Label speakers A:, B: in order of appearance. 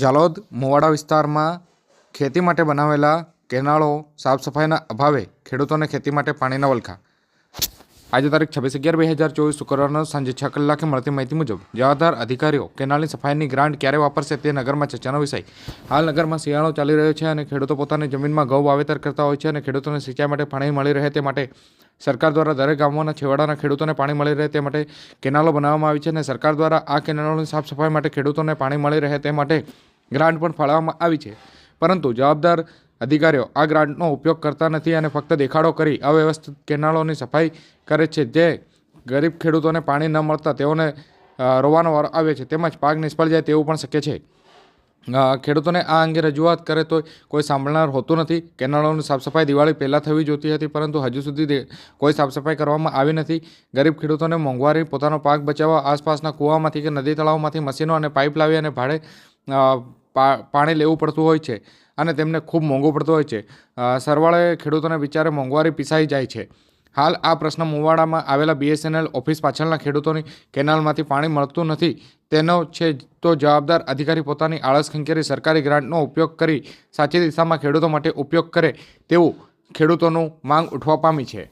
A: ઝાલોદ, મોવાડા વિસ્તારમાં ખેતી માટે બનાવેલા કેનાળો સાફ સફાઈના અભાવે ખેડૂતોને ખેતી માટે પાણીના વલખા. આજે તારીખ છવ્વીસ અગિયાર બે હજાર ચોવીસ શુક્રવારના સાંજે છ કલાકે મળતી માહિતી મુજબ જવાબદાર અધિકારીઓ કેનાલની સફાઈની ગ્રાન્ટ ક્યારે વાપરશે તે નગરમાં ચર્ચાનો વિષય. હાલ નગરમાં શિયાળો ચાલી રહ્યો છે અને ખેડૂતો પોતાની જમીનમાં ઘઉં વાવેતર કરતા હોય છે અને ખેડૂતોને સિંચાઈ માટે પાણી મળી રહે તે માટે સરકાર દ્વારા દરેક ગામોના છેવાડાના ખેડૂતોને પાણી મળી રહે તે માટે કેનાલો બનાવવામાં આવી છે અને સરકાર દ્વારા આ કેનાલોની સાફ સફાઈ માટે ખેડૂતોને પાણી મળી રહે તે માટે ગ્રાન્ટ પણ ફાળવવામાં આવી છે. પરંતુ જવાબદાર અધિકારીઓ આ ગ્રાન્ટનો ઉપયોગ કરતા નથી અને ફક્ત દેખાડો કરી અવ્યવસ્થિત કેનાલોની સફાઈ કરે છે. જે ગરીબ ખેડૂતોને પાણી ન મળતા તેઓને રોવાનો વારો આવે છે. તેમજ પાક નિષ્ફળ જાય તેવું પણ શક્ય છે. ખેડૂતોને આ અંગે રજૂઆત કરે તો કોઈ સાંભળનાર હોતું નથી. કેનાલોની સાફસફાઈ દિવાળી પહેલાં થવી જોતી હતી, પરંતુ હજુ સુધી કોઈ સાફસફાઈ કરવામાં આવી નથી. ગરીબ ખેડૂતોને મોંઘવારી, પોતાનો પાક બચાવવા, આસપાસના કૂવામાંથી કે નદી તળાવમાંથી મશીનો અને પાઇપ લાવી અને ભાડે પાણી લેવું પડતું હોય છે અને તેમને ખૂબ મોંઘું પડતું હોય છે. સરવાળે ખેડૂતોને બિચારે મોંઘવારી પીસાઈ જાય છે. હાલ આ પ્રશ્ન મુવાડામાં આવેલા બીએસએનએલ ઓફિસ પાછળના ખેડૂતોની કેનાલમાંથી પાણી મળતું નથી. તેનો છે તો જવાબદાર અધિકારી પોતાની આળસ ખંખેરી સરકારી ગ્રાન્ટનો ઉપયોગ કરી સાચી દિશામાં ખેડૂતો માટે ઉપયોગ કરે તેવું ખેડૂતોનું માંગ ઉઠવા પામી છે.